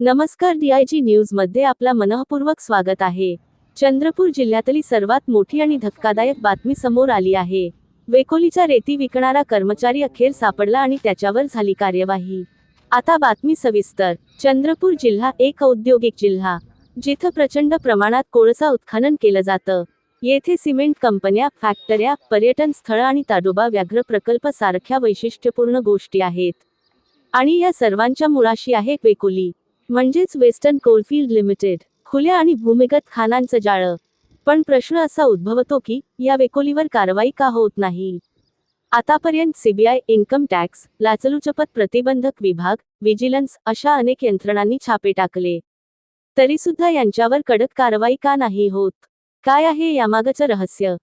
नमस्कार डीआयजी न्यूजमध्ये आपला मनःपूर्वक स्वागत आहे. चंद्रपूर जिल्ह्यातली सर्वात मोठी आणि धक्कादायक बातमी समोर आली आहे. वेकोलीचा रेती विकणारा कर्मचारी अखेर सापडला आणि त्याच्यावर झाली कार्यवाही. आता बातमी सविस्तर. चंद्रपूर जिल्हा एक औद्योगिक जिल्हा जिथं प्रचंड प्रमाणात कोळसा उत्खनन केलं जातं. येथे सिमेंट कंपन्या फॅक्टऱ्या पर्यटन स्थळ आणि ताडोबा व्याघ्र प्रकल्प सारख्या वैशिष्ट्यपूर्ण गोष्टी आहेत. आणि या सर्वांच्या मुळाशी आहे वेकोली. म्हणजेच वेस्टर्न कोलफिल्ड लिमिटेड. खुल्या आणि भूमिगत खानांचं जाळं. पण प्रश्न असा उद्भवतो की या वेकोलीवर कारवाई का होत नाही? आतापर्यंत सीबीआय इन्कम टॅक्स लाचलुचपत प्रतिबंधक विभाग विजिलन्स अशा अनेक यंत्रणांनी छापे टाकले. तरीसुद्धा यांच्यावर कडक कारवाई का नाही होत? काय आहे यामागचं रहस्य?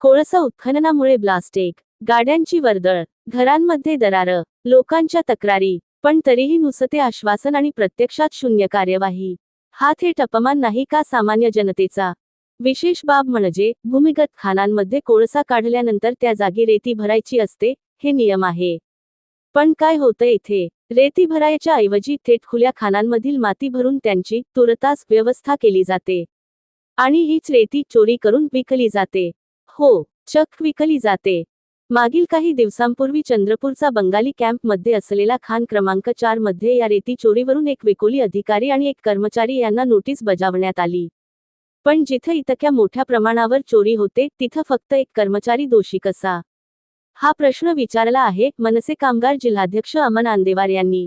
कोळसा उत्खननामुळे ब्लास्टेक गाड्यांची वर्दळ घरांमध्ये दरारं लोकांच्या तक्रारी. पण तरीही नुसते आश्वासन आणि प्रत्यक्षात शून्य कार्यवाही. हा थेट अपमान नाही का सामान्य जनतेचा? विशेष बाब म्हणजे भूमिगत खानांमध्ये कोळसा काढल्यानंतर त्या जागी रेती भरायची असते हे नियम आहे. पण काय होतं इथे? रेती भरायच्या ऐवजी थेट खुल्या खानांमधील माती भरून त्यांची तुरतास व्यवस्था केली जाते. आणि हीच रेती चोरी करून विकली जाते. हो चक विकली जाते. मागील काही दिवसांपूर्वी चंद्रपूरचा बंगाली कॅम्पमध्ये असलेला खान क्रमांक चारमध्ये या रेती चोरीवरून एक वेकोली अधिकारी आणि एक कर्मचारी यांना नोटीस बजावण्यात आली. पण जिथं इतक्या मोठ्या प्रमाणावर चोरी होते तिथं फक्त एक कर्मचारी दोषी कसा? हा प्रश्न विचारला आहे मनसे कामगार जिल्हाध्यक्ष अमन आंदेवार यांनी.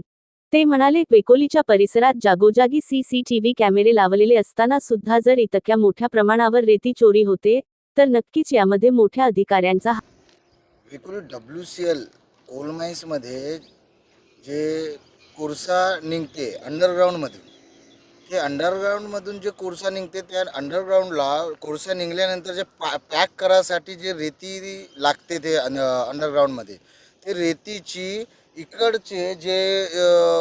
ते म्हणाले वेकोलीच्या परिसरात जागोजागी सीसीटीव्ही कॅमेरे लावलेले असताना सुद्धा जर इतक्या मोठ्या प्रमाणावर रेती चोरी होते तर नक्कीच यामध्ये मोठ्या अधिकाऱ्यांचा एकूण डब्ल्यू सी एल कोलमाईन्समध्ये जे कोळसा निघते अंडरग्राऊंडमधून ते अंडरग्राऊंडमधून जे कोळसा निघते त्या अंडरग्राऊंडला कोळसा निघाल्यानंतर जे पा पॅक करायसाठी जे रेती लागते ते अंडरग्राऊंडमध्ये ते रेतीची इकडचे जे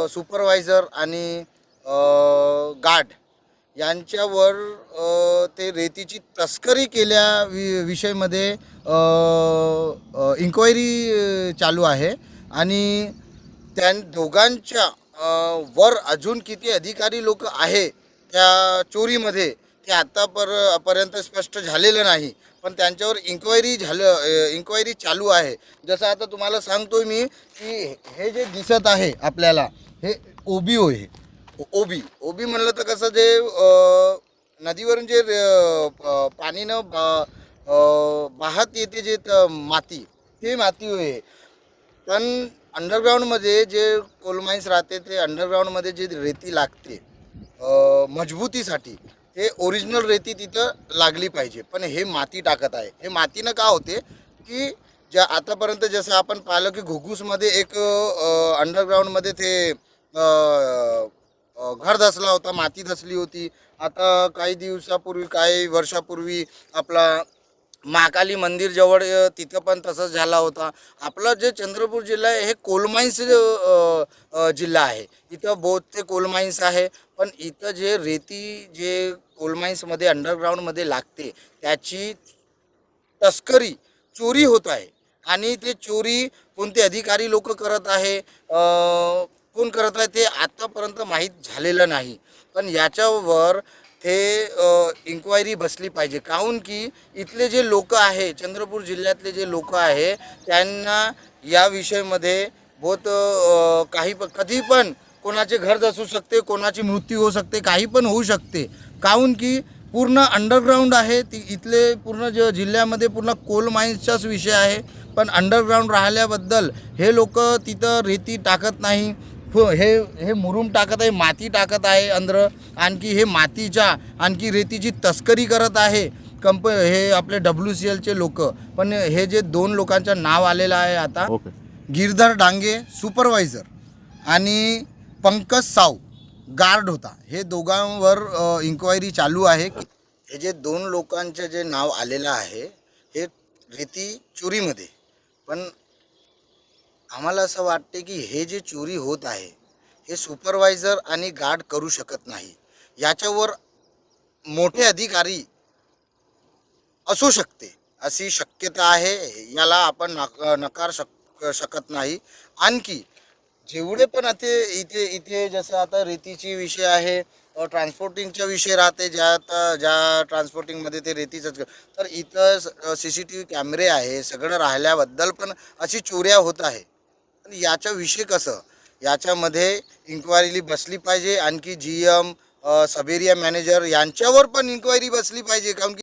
सुपरवायझर आणि गार्ड यांच्यावर ते रेतीची तस्करी केल्या वि विषयमध्ये इन्क्वायरी चालू आहे. आणि त्या दोघांच्या वर अजून किती अधिकारी लोक आहे त्या चोरीमध्ये ते आत्तापर पर्यंत स्पष्ट झालेलं नाही. पण त्यांच्यावर इन्क्वायरी झालं इन्क्वायरी चालू आहे. जसं आता तुम्हाला सांगतो मी की हे जे दिसत आहे आपल्याला हे ओबीओ हे ओबी ओबी म्हणलं तर कसं जे नदीवरून जे अ, प- पाणीनं बा- वाहत येते जे माती ते माती आहे पण अंडरग्राऊंडमध्ये जे कोल माईन्स राहते ते अंडरग्राऊंडमध्ये जे रेती लागते मजबूतीसाठी हे ओरिजिनल रेती तिथं लागली पाहिजे. पण हे माती टाकत आहे. हे मातीनं का होते? की ज्या आतापर्यंत जसं आपण पाहिलं की घुगूसमध्ये एक अंडरग्राऊंडमध्ये ते घर धसला होता माती धसली होती. आता काही दिवसापूर्वी काही वर्षापूर्वी आपला महाकाली मंदिर जवळ तिथं पण तसंच झाला होता. आपला जे चंद्रपूर जिल्हा आहे हे कोलमाईन्स जिल्हा आहे. इथं बहुतेक कोलमाईन्स आहे. पण इथं जे रेती जे कोलमाईन्समध्ये अंडरग्राऊंडमध्ये लागते त्याची तस्करी चोरी होत आहे. आणि ते चोरी कोणते अधिकारी लोक करत आहे कोण करत आहे ते आत्तापर्यंत माहीत झालेलं नाही. पण याच्यावर ते इन्क्वायरी बसली पाहिजे. काहून की इथले जे लोक आहे चंद्रपूर जिल्ह्यातले जे लोक आहे त्यांना या विषयमध्ये बहुत काही पण कधी पण कोणाचे घर दसू शकते कोणाची मृत्यू होऊ शकते काही पण होऊ शकते. काहून की पूर्ण अंडरग्राऊंड आहे ती इथले पूर्ण ज जिल्ह्यामध्ये पूर्ण कोल माईन्सचाच विषय आहे. पण अंडरग्राऊंड राहिल्याबद्दल हे लोक तिथं रेती टाकत नाही. हो हे हे मुरुम टाकत आहे माती टाकत आहे अंदर. आणखी हे मातीच्या आणखी रेतीची तस्करी करत आहे कंप हे आपले डब्ल्यू सी एलचे लोक. पण हे जे दोन लोकांचं नाव आलेलं आहे आता गिरधर डांगे सुपरवायझर आणि पंकज साव गार्ड होता. हे दोघांवर इन्क्वायरी चालू आहे हे जे दोन लोकांचे जे नाव आलेलं आहे हे रेती चोरीमध्ये. पण आम्हाला असं वाटते की हे जे चोरी होत आहे हे सुपरवायझर आणि गार्ड करू शकत नाही. याच्यावर मोठे अधिकारी असू शकते अशी शक्यता आहे याला आपण नक नकार शक शकत नाही. आणखी जेवढे पण आता इथे इथे जसं आता रेतीची विषय आहे ट्रान्सपोर्टिंगचा विषय राहते ज्या आता ज्या ट्रान्सपोर्टिंगमध्ये ते रेतीचंच तर इथं सी सी टी व्ही कॅमेरे आहे सगळं राहिल्याबद्दल पण अशी चोऱ्या होत आहे. आणि याचा विषय कसं? याच्यामध्ये इन्क्वायरी बसली पाहिजे. आणखी जी एम सबेरिया मॅनेजर यांच्यावर पण इन्क्वायरी बसली पाहिजे. कारण की